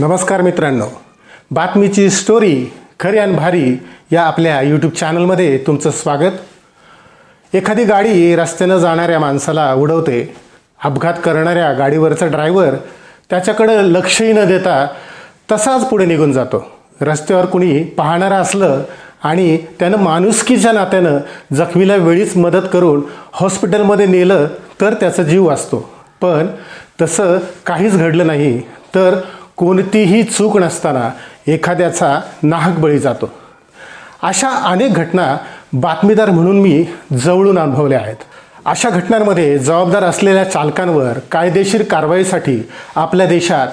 नमस्कार मित्रांनो. बातमीची स्टोरी खरी आणि भारी या आपल्या यूट्यूब चॅनलमध्ये तुमचं स्वागत. एखादी गाडी रस्त्यानं जाणाऱ्या माणसाला उडवते. अपघात करणाऱ्या गाडीवरचा ड्रायव्हर त्याच्याकडं लक्षही न देता तसाच पुढे निघून जातो. रस्त्यावर कुणी पाहणारं असलं आणि त्यानं माणुसकीच्या नात्यानं जखमीला वेळीच मदत करून हॉस्पिटलमध्ये नेलं तर त्याचा जीव वाचतो. पण तसं काहीच घडलं नाही. तर कोणतीही चूक नसताना एखाद्याचा नाहक बळी जातो. अशा अनेक घटना बातमीदार म्हणून मी जवळून अनुभवल्या आहेत. अशा घटनांमध्ये जबाबदार असलेल्या चालकांवर कायदेशीर कारवाईसाठी आपल्या देशात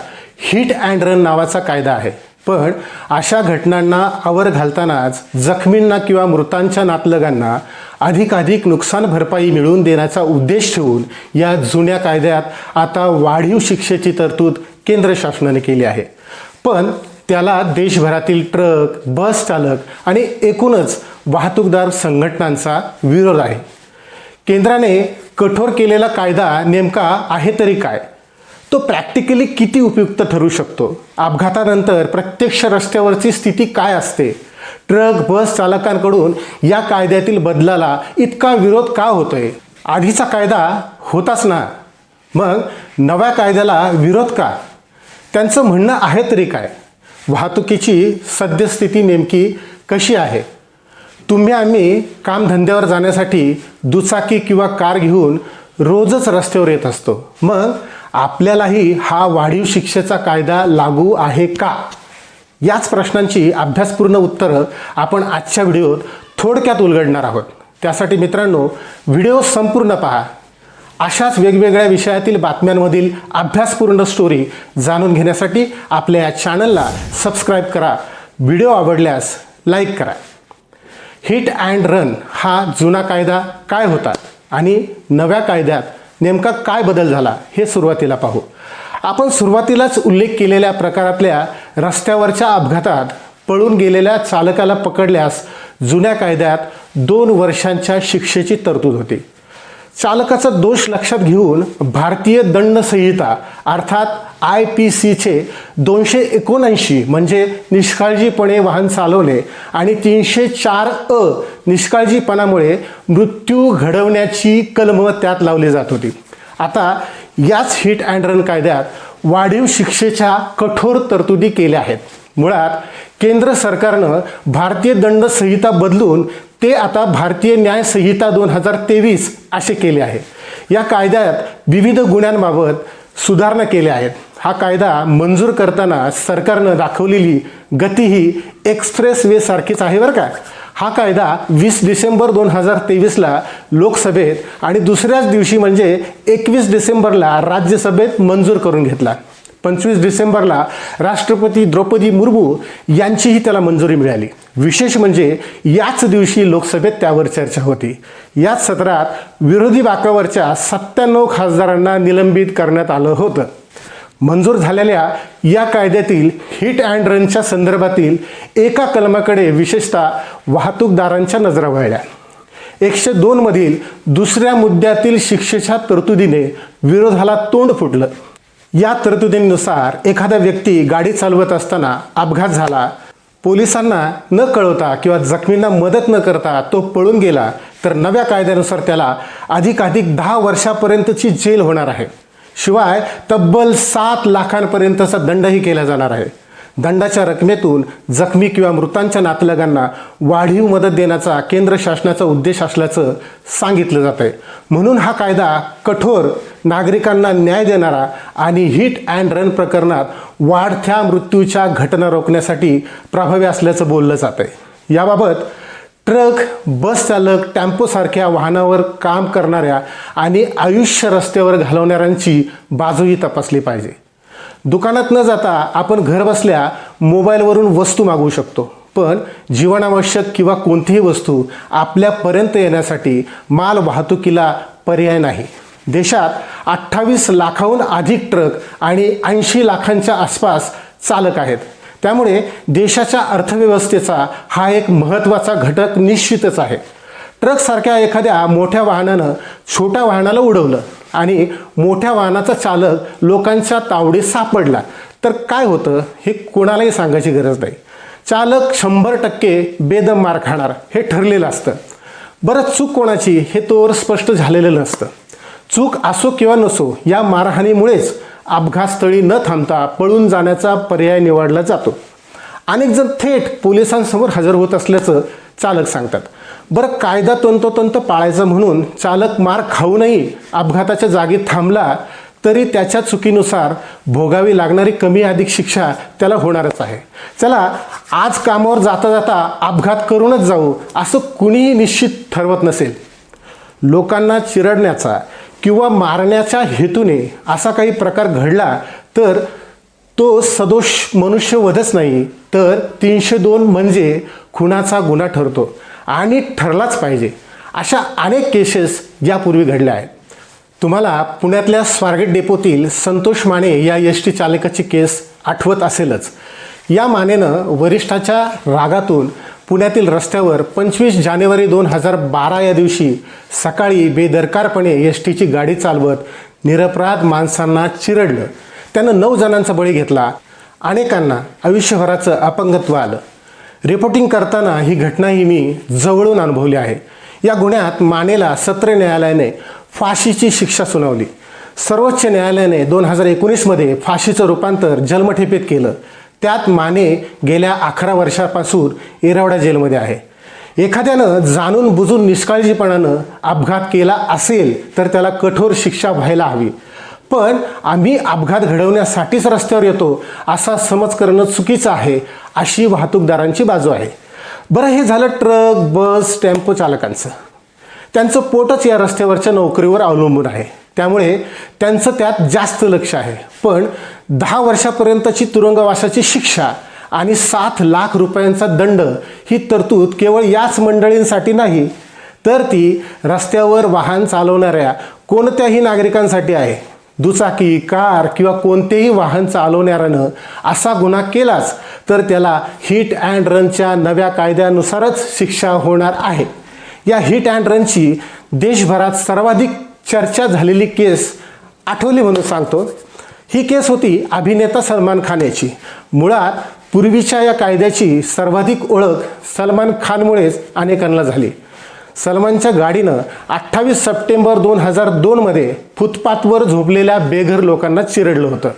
हिट अँड रन नावाचा कायदा आहे. पण अशा घटनांना आवर घालतानाच जखमींना किंवा मृतांच्या नातलगांना अधिकाधिक नुकसान भरपाई मिळवून देण्याचा उद्देश ठेवून या जुन्या कायद्यात आता वाढीव शिक्षेची तरतूद केंद्र शासनाने केली आहे. पण त्याला देशभरातील ट्रक बस चालक आणि एकूणच वाहतूकदार संघटनांचा विरोध आहे. केंद्राने कठोर केलेला कायदा नेमका आहे तरी काय? तो प्रॅक्टिकली किती उपयुक्त ठरू शकतो? अपघातानंतर प्रत्यक्ष रस्त्यावरची स्थिती काय असते? ट्रक बस चालकांकडून या कायद्यातील बदलाला इतका विरोध का होतोय? आधीचा कायदा होताच ना? मग नव्या कायद्याला विरोध का? त्यांचं म्हणणं आहे तरी काय? वाहतुकीची सद्यस्थिती नेमकी कशी आहे? तुम्ही आम्ही कामधंद्यावर जाण्यासाठी दुचाकी किंवा कार घेऊन रोजच रस्त्यावर येत असतो. मग आपल्यालाही हा वाढीव शिक्षेचा कायदा लागू आहे का? याच प्रश्नांची अभ्यासपूर्ण उत्तरं आपण आजच्या व्हिडिओत थोडक्यात उलगडणार आहोत. त्यासाठी मित्रांनो व्हिडिओ संपूर्ण पहा. अशाच वेगवेगळ्या विषयातील बातम्यांमधील अभ्यासपूर्ण स्टोरी जाणून घेण्यासाठी आपल्या या चॅनलला सबस्क्राईब करा. व्हिडिओ आवडल्यास लाईक करा. हिट अँड रन हा जुना कायदा काय होता आणि नव्या कायद्यात नेमका काय बदल झाला हे सुरुवातीला पाहू. आपण सुरुवातीलाच उल्लेख केलेल्या प्रकारातल्या रस्त्यावरच्या अपघातात पळून गेलेल्या चालकाला पकडल्यास जुन्या कायद्यात दोन वर्षांच्या शिक्षेची तरतूद होती. चालकाचा दोष लक्षात घेऊन भारतीय दंड संहिता अर्थात आय पी सीचे दोनशे एकोणऐंशी म्हणजे निष्काळजीपणे वाहन चालवणे आणि तीनशे चार अ निष्काळजीपणामुळे मृत्यू घडवण्याची कलम त्यात लावली जात होती. आता याच हिट अँड रन कायद्यात वाढीव शिक्षेच्या कठोर तरतुदी केल्या आहेत. मुळात केंद्र सरकारनं भारतीय दंड संहिता बदलून ते आता भारतीय न्याय संहिता दोन हजार तेवीस असे केले आहे. या कायद्यात विविध गुन्ह्यांबाबत सुधारणा केल्या आहेत. हा कायदा मंजूर करताना सरकारनं दाखवलेली गती ही एक्सप्रेस वे सारखीच आहे बरं का. हा कायदा वीस डिसेंबर दोन हजार तेवीसला लोकसभेत आणि दुसऱ्याच दिवशी म्हणजे एकवीस डिसेंबरला राज्यसभेत मंजूर करून घेतला. पंचवीस डिसेंबरला राष्ट्रपती द्रौपदी मुर्मू यांचीही त्याला मंजुरी मिळाली. विशेष म्हणजे याच दिवशी लोकसभेत त्यावर चर्चा होती. याच सत्रात विरोधी बाकावरच्या सत्त्याण्णव खासदारांना निलंबित करण्यात आलं होतं. मंजूर झालेल्या या कायद्यातील हिट अँड रनच्या संदर्भातील एका कलमाकडे विशेषतः वाहतूकदारांच्या नजरा वळल्या. एकशे दोनमधील दुसऱ्या मुद्द्यातील शिक्षेच्या तरतुदीने विरोधाला तोंड फुटलं. या तरतुदींनुसार एखादा व्यक्ती गाडी चालवत असताना अपघात झाला पोलिसांना न कळवता किंवा जखमींना मदत न करता तो पळून गेला तर नव्या कायद्यानुसार त्याला अधिकाधिक दहा वर्षापर्यंतची जेल होणार आहे. शिवाय तब्बल सात लाखांपर्यंतचा दंडही केला जाणार आहे. दंडाच्या रकमेतून जखमी किंवा मृतांच्या नातलगांना वाढीव मदत देण्याचा केंद्र शासनाचा उद्देश असल्याचं सांगितलं जात आहे म्हणून हा कायदा कठोर नागरिकांना न्याय देणारा आणि हिट अँड रन प्रकरणात वाढत्या मृत्यूच्या घटना रोखण्यासाठी प्रभावी असल्याचं बोललं जात आहे याबाबत ट्रक बस चालक टेम्पोसारख्या वाहनावर काम करणाऱ्या आणि आयुष्य रस्त्यावर घालवणाऱ्यांची बाजूही तपासली पाहिजे. दुकानात न जाता आपण घरबसल्या मोबाईलवरून वस्तू मागवू शकतो. पण जीवनावश्यक किंवा कोणतीही वस्तू आपल्यापर्यंत येण्यासाठी माल वाहतुकीला पर्याय नाही. देशात अठ्ठावीस लाखाहून अधिक ट्रक आणि ऐंशी लाखांच्या आसपास चालक आहेत. त्यामुळे देशाच्या अर्थव्यवस्थेचा हा एक महत्त्वाचा घटक निश्चितच आहे. ट्रकसारख्या एखाद्या मोठ्या वाहनानं छोट्या वाहनाला उडवलं आणि मोठ्या वाहनाचा चालक लोकांच्या तावडीत सापडला तर काय होतं हे कोणालाही सांगायची गरज नाही. चालक शंभर टक्के बेदम मार खाणार हे ठरलेलं असतं. बरं चूक कोणाची हे तोवर स्पष्ट झालेलं नसतं. चूक असो किंवा नसो या मारहाणीमुळेच अपघातस्थळी न थांबता पळून जाण्याचा पर्याय निवडला जातो. अनेक जण थेट पोलिसांसमोर हजर होत असल्याचं चालक सांगतात. बरं कायदा तंतोतंत पाळायचा म्हणून चालक मार खाऊनही अपघाताच्या जागी थांबला तरी त्याच्या चुकीनुसार भोगावी लागणारी कमी अधिक शिक्षा त्याला होणारच आहे. चला आज कामावर जाता जाता अपघात करूनच जाऊ असं कुणीही निश्चित ठरवत नसेल. लोकांना चिरडण्याचा किंवा मारण्याच्या हेतूने असा काही प्रकार घडला तर तो सदोष मनुष्यवधच नाही तर तीनशे दोन म्हणजे खुनाचा गुन्हा ठरतो आणि ठरलाच पाहिजे. अशा अनेक केसेस यापूर्वी घडल्या आहेत. तुम्हाला पुण्यातल्या स्वारगेट डेपोतील संतोष माने या एस टी चालकाची केस आठवत असेलच. या मानेनं वरिष्ठाच्या रागातून पुण्यातील रस्त्यावर पंचवीस जानेवारी दोन हजार बारा या दिवशी सकाळी बेदरकारपणे एस टीची गाडी चालवत निरपराध माणसांना चिरडलं. त्यानं नऊ जणांचा बळी घेतला. अनेकांना आयुष्यभराचं अपंगत्व आलं. रिपोर्टिंग करताना ही घटनाही मी जवळून अनुभवली आहे. या गुन्ह्यात मानेला सत्र न्यायालयाने फाशीची शिक्षा सुनावली. सर्वोच्च न्यायालयाने दोन हजार एकोणीसमध्ये फाशीचं रूपांतर जन्मठेपेत केलं. त्यात माने गेल्या अकरा वर्षापासून येरवडा जेलमध्ये आहे. एखाद्यानं जाणून बुजून निष्काळजीपणानं अपघात केला असेल तर त्याला कठोर शिक्षा व्हायला हवी. पण आम्ही अपघात घडवण्यासाठीच रस्त्यावर येतो असा समज करणं चुकीचं आहे अशी वाहतूकदारांची बाजू आहे. बरं हे झालं ट्रक बस टेम्पो चालकांचं. त्यांचं पोटच या रस्त्यावरच्या नोकरीवर अवलंबून आहे. त्यामुळे त्यांचं त्यात जास्त लक्ष आहे. पण दहा वर्षापर्यंतची तुरुंगवासाची शिक्षा आणि सात लाख रुपयांचा दंड ही तरतूद केवळ याच मंडळींसाठी नाही तर ती रस्त्यावर वाहन चालवणाऱ्या कोणत्याही नागरिकांसाठी आहे. दुचाकी कार किंवा कोणतेही वाहन चालवणाऱ्यानं असा गुन्हा केलाच तर त्याला हिट अँड रनच्या नव्या कायद्यानुसारच शिक्षा होणार आहे. या हिट अँड रनची देशभरात सर्वाधिक चर्चा झालेली केस आठवली म्हणून सांगतो. ही केस होती अभिनेता सलमान खान याची मुळात पूर्वीच्या या कायद्याची सर्वाधिक ओळख सलमान खानमुळेच अनेकांना झाली. सलमानच्या गाडीनं अठ्ठावीस सप्टेंबर दोन हजार दोनमध्ये फुटपाथवर झोपलेल्या बेघर लोकांना चिरडलं होतं.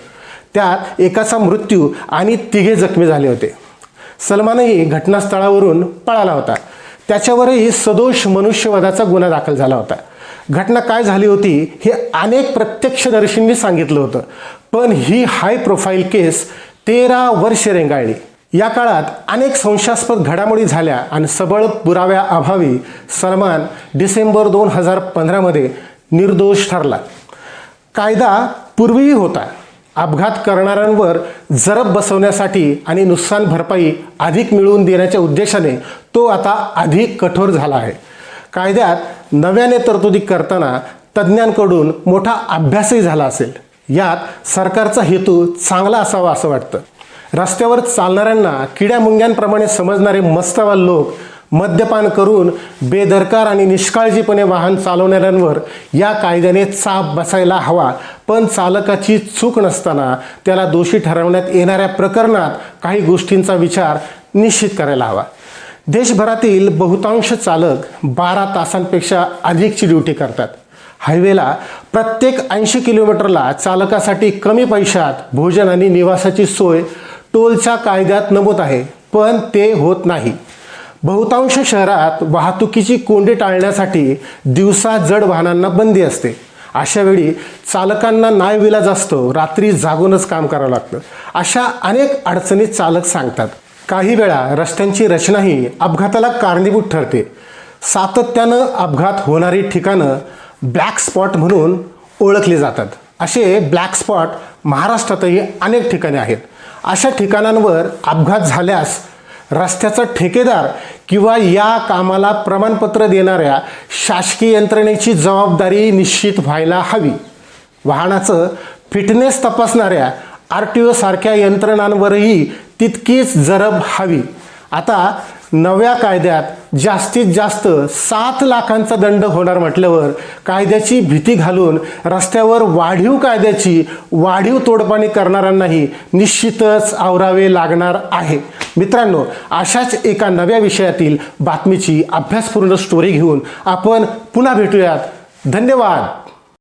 त्यात एकाचा मृत्यू आणि तिघे जखमी झाले होते. सलमानही घटनास्थळावरून पळाला होता. त्याच्यावरही सदोष मनुष्यवधाचा गुन्हा दाखल झाला होता. घटना काय झाली होती हे अनेक प्रत्यक्षदर्शींनी सांगितलं होतं. पण ही हाय प्रोफाईल केस तेरा वर्ष रेंगाळली. या काळात अनेक संशयास्पद घडामोडी झाल्या आणि सबळ पुराव्याअभावी सलमान डिसेंबर दोन हजार पंधरामध्ये निर्दोष ठरला. कायदा पूर्वीही होता. अपघात करणाऱ्यांवर जरब बसवण्यासाठी आणि नुकसान भरपाई अधिक मिळवून देण्याच्या उद्देशाने तो आता अधिक कठोर झाला आहे. कायद्यात नव्याने तरतुदी करताना तज्ज्ञांकडून मोठा अभ्यासही झाला असेल. यात सरकारचा हेतू चांगला असावा असं वाटतं. रस्त्यावर चालणाऱ्यांना किड्या मुंग्यांप्रमाणे समजणारे मस्तवाल लोक मद्यपान करून बेदरकार आणि निष्काळजीपणे वाहन चालवणाऱ्यांवर या कायद्याने चाप बसायला हवा. पण चालकाची चूक नसताना त्याला दोषी ठरवण्यात येणाऱ्या प्रकरणात काही गोष्टींचा विचार निश्चित करायला हवा. देशभरातील बहुतांश चालक बारा तासांपेक्षा अधिकची ड्युटी करतात. हायवेला प्रत्येक ऐंशी किलोमीटरला चालकासाठी कमी पैशात भोजन आणि निवासाची सोय टोलच्या कायद्यात नमूद आहे पण ते होत नाही. बहुतांश शहरात वाहतुकीची कोंडी टाळण्यासाठी दिवसा जड वाहनांना बंदी असते. अशा वेळी चालकांना नायविलाज असतो रात्री जागूनच काम करावं लागतं. अशा अनेक अडचणी चालक सांगतात. काही वेळा रस्त्यांची रचनाही अपघाताला कारणीभूत ठरते. सातत्यानं अपघात होणारी ठिकाणं ब्लॅक स्पॉट म्हणून ओळखली जातात. असे ब्लॅक स्पॉट महाराष्ट्रातही अनेक ठिकाणी आहेत. अशा ठिकाणांवर अपघात झाल्यास रस्त्याचा ठेकेदार किंवा या कामाला प्रमाणपत्र देणाऱ्या शासकीय यंत्रणेची जबाबदारी निश्चित व्हायला हवी. वाहनाचं फिटनेस तपासणाऱ्या आर टी ओसारख्या यंत्रणांवरही तितकीच जरब हवी. आता नव्या कायद्यात जास्तीत जास्त सात लाखांचा दंड होणार म्हटल्यावर कायद्याची भीती घालून रस्त्यावर वाढीव कायद्याची वाढीव तोडपाणी करणाऱ्यांनाही निश्चितच आवरावे लागणार आहे. मित्रांनो अशाच एका नव्या विषयातील बातमीची अभ्यासपूर्ण स्टोरी घेऊन आपण पुन्हा भेटूयात. धन्यवाद!